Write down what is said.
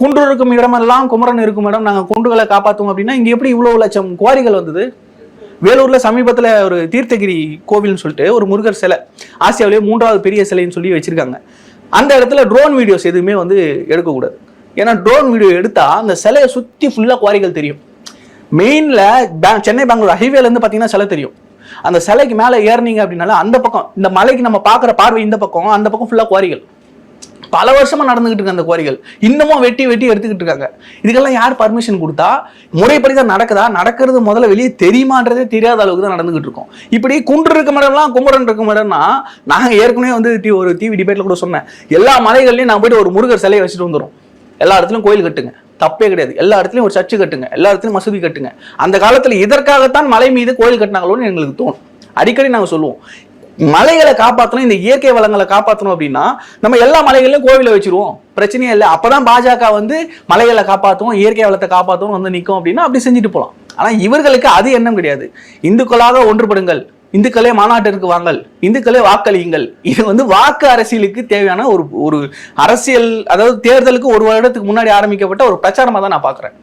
குன்று இருக்கும் இடமெல்லாம் குமரன் இருக்கும் இடம். நாங்கள் குன்றுகளை காப்பாற்றுவோம் அப்படின்னா இங்கே எப்படி இவ்வளோ லட்சம் குவாரிகள் வந்தது? வேலூரில் சமீபத்தில் ஒரு தீர்த்தகிரி கோவில்னு சொல்லிட்டு ஒரு முருகர் சிலை ஆசியாவிலேயே மூன்றாவது பெரிய சிலைன்னு சொல்லி வச்சிருக்காங்க. அந்த இடத்துல ட்ரோன் வீடியோஸ் எதுவுமே வந்து எடுக்கக்கூடாது. ஏன்னா ட்ரோன் வீடியோ எடுத்தால் அந்த சிலையை சுற்றி ஃபுல்லாக குவாரிகள் தெரியும். மெயின்ல சென்னை பெங்களூர் ஹைவேல இருந்து சிலை தெரியும். அந்த சிலைக்கு மேலே ஏறினீங்க அப்படின்னால அந்த பக்கம் இந்த மலைக்கு நம்ம பார்க்குற பார்வை இந்த பக்கம் அந்த பக்கம் ஃபுல்லாக குவாரிகள். பல வருஷமா நடந்துகிட்டு இருக்கு அந்த குவாரிகள் இன்னமும் வெட்டி வெட்டி எடுத்துக்கிட்டு இருக்காங்க. இதுக்கெல்லாம் யார் பர்மிஷன் கொடுத்தா? முறைப்படி தான் நடக்குதா? நடக்கிறது முதல்ல வெளியே தெரியுமான்றதே தெரியாத அளவுக்கு தான் நடந்துகிட்டு இருக்கோம். இப்படி குன்று இருக்க மேடம்லாம் குமரன் இருக்க மேடம்னா நாங்க ஏற்கனவே வந்து டி- ஒரு டிவி டிபேட்ல கூட சொன்னேன். எல்லா மலைகள்லையும் நான் போயிட்டு ஒரு முருகர் சிலையை வச்சுட்டு வந்துடும் எல்லா இடத்துலையும் கோயில் கட்டுங்க. தப்பே கிடையாது. எல்லா இடத்துலையும் ஒரு சர்ச்சு கட்டுங்க. எல்லா இடத்துலையும் மசூதி கட்டுங்க. அந்த காலத்துல இதற்காகத்தான் மலை மீது கோயில் கட்டினாங்களோன்னு எங்களுக்கு தோணும். அடிக்கடி நாங்க சொல்லுவோம். மலைகளை காப்பாற்றணும் இந்த இயற்கை வளங்களை காப்பாற்றணும் அப்படின்னா நம்ம எல்லா மலைகளையும் கோவிலை வச்சிருவோம். பிரச்சனையே இல்லை. அப்பதான் பாஜக வந்து மலைகளை காப்பாற்றுவோம் இயற்கை வளத்தை காப்பாற்றுவோம் வந்து நிற்கும் அப்படின்னா அப்படி செஞ்சுட்டு போகலாம் ஆனால் இவர்களுக்கு அது எண்ணம் கிடையாது. இந்துக்களாக ஒன்றுபடுங்கள். இந்துக்களே மாநாட்டிற்கு வாங்கள். இந்துக்களே வாக்களியுங்கள். இது வந்து வாக்கு அரசியலுக்கு தேவையான ஒரு ஒரு அரசியல் அதாவது தேர்தலுக்கு ஒரு வருடத்துக்கு முன்னாடி ஆரம்பிக்கப்பட்ட ஒரு பிரச்சாரமாக தான் நான் பார்க்குறேன்